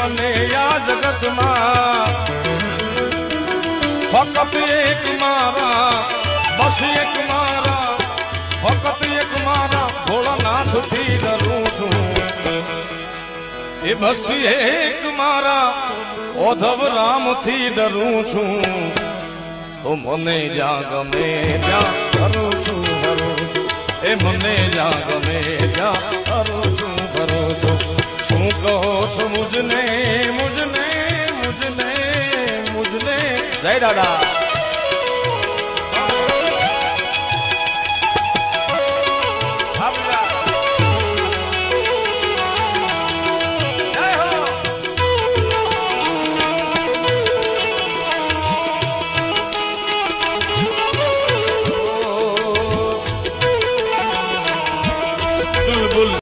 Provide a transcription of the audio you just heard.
મને આ જગતમાં ફક્ત એક મારા બસ એક મારા ફક્ત એક મારા ભોળાનાથથી ડરું છું એ બસ એક મારા ઓધવ રામથી ડરું છું તો મને જ્યાં ગમે ત્યાં કરું છું એ મને જ્યાં ગમે ત્યાં মুজলে মুজলে মুজলে মুজলে জয় দাদা